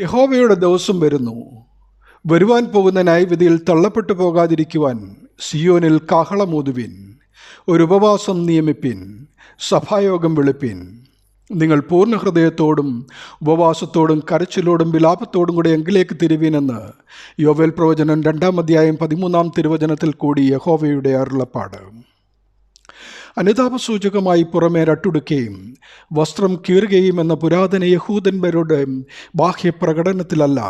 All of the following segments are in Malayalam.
യഹോവയുടെ ദിവസം വരുന്നു. വരുവാൻ പോകുന്ന ന്യായവിധിയിൽ തള്ളപ്പെട്ടു പോകാതിരിക്കുവാൻ സിയോനിൽ കാഹളമൂതുവിൻ ഒരു ഉപവാസം നിയമിപ്പിൻ. സഭായോഗം വിളിപ്പിൻ. നിങ്ങൾ പൂർണ ഹൃദയത്തോടും ഉപവാസത്തോടും കരച്ചിലോടും വിലാപത്തോടും കൂടെ എങ്കിലേക്ക് തിരുവീനെന്ന് യോവേൽ പ്രവചനം രണ്ടാം അധ്യായം പതിമൂന്നാം തിരുവചനത്തിൽ കൂടി യഹോവയുടെ അരുളപ്പാട്. അനുതാപസൂചകമായി പുറമേ രട്ടുടുക്കുകയും വസ്ത്രം കീറുകയും എന്ന പുരാതന യഹൂദന്മാരുടെ ബാഹ്യപ്രകടനത്തിലല്ല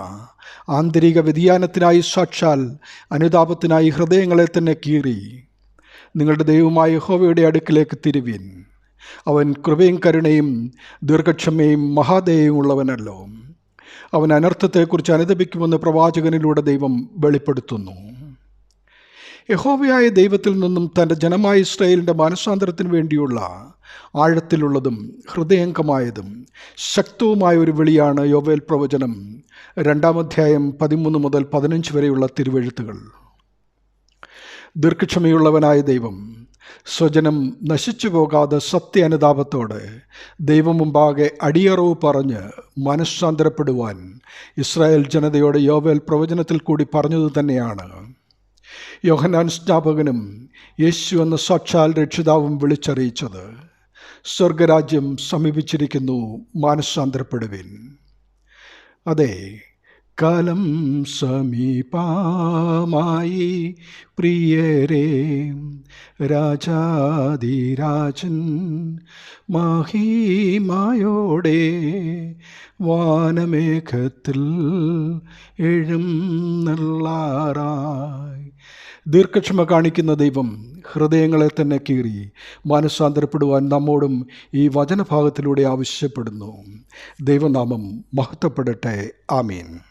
ആന്തരിക വ്യതിയാനത്തിനായി സാക്ഷാൽ അനുതാപത്തിനായി ഹൃദയങ്ങളെ തന്നെ കീറി. നിങ്ങളുടെ ദൈവമായ യഹോവയുടെ അടുക്കിലേക്ക് തിരുവിൻ. അവൻ കൃപയും കരുണയും ദീർഘക്ഷമയും മഹാദയയും ഉള്ളവനല്ലോ അവൻ അനർത്ഥത്തെക്കുറിച്ച് അനുദപിക്കുമെന്ന് പ്രവാചകനിലൂടെ ദൈവം വെളിപ്പെടുത്തുന്നു. യഹോവയായ ദൈവത്തിൽ നിന്നും തന്റെ ജനമായ ഇസ്രയേലിന്റെ മാനസാന്തരത്തിന് വേണ്ടിയുള്ള ആഴത്തിലുള്ളതും ഹൃദയംഗമായതും ശക്തവുമായ ഒരു വിളിയാണ് യോവേൽ പ്രവചനം രണ്ടാം അധ്യായം പതിമൂന്ന് മുതൽ പതിനഞ്ച് വരെയുള്ള തിരുവെഴുത്തുകൾ. ദീർഘക്ഷമയുള്ളവനായ ദൈവം സ്വജനം നശിച്ചു പോകാതെ സത്യ അനുതാപത്തോടെ ദൈവം മുമ്പാകെ അടിയറവ് പറഞ്ഞ് മനസ്സാന്തരപ്പെടുവാൻ ഇസ്രായേൽ ജനതയോട് യോവേൽ പ്രവചനത്തിൽ കൂടി പറഞ്ഞത് തന്നെയാണ്. യോഹനാൻ സ്നാപകനും യേശു എന്ന സാക്ഷാൽ രക്ഷിതാവും വിളിച്ചറിയിച്ചത് സ്വർഗരാജ്യം സമീപിച്ചിരിക്കുന്നു മാനസാന്തരപ്പെടുവിൻ. അതെ കാലം സമീപമായി പ്രിയരേ രാജാതിരാജൻ മാഹീമായോടെ വാനമേഘത്തിൽ എഴുന്നള്ളാറായി ദീർഘക്ഷമ കാണിക്കുന്ന ദൈവം ഹൃദയങ്ങളെ തന്നെ കീറി മാനസാന്തരപ്പെടുവാൻ നമ്മോടും ഈ വചനഭാഗത്തിലൂടെ ആവശ്യപ്പെടുന്നു. ദൈവനാമം മഹത്വപ്പെടട്ടെ. ആമീൻ.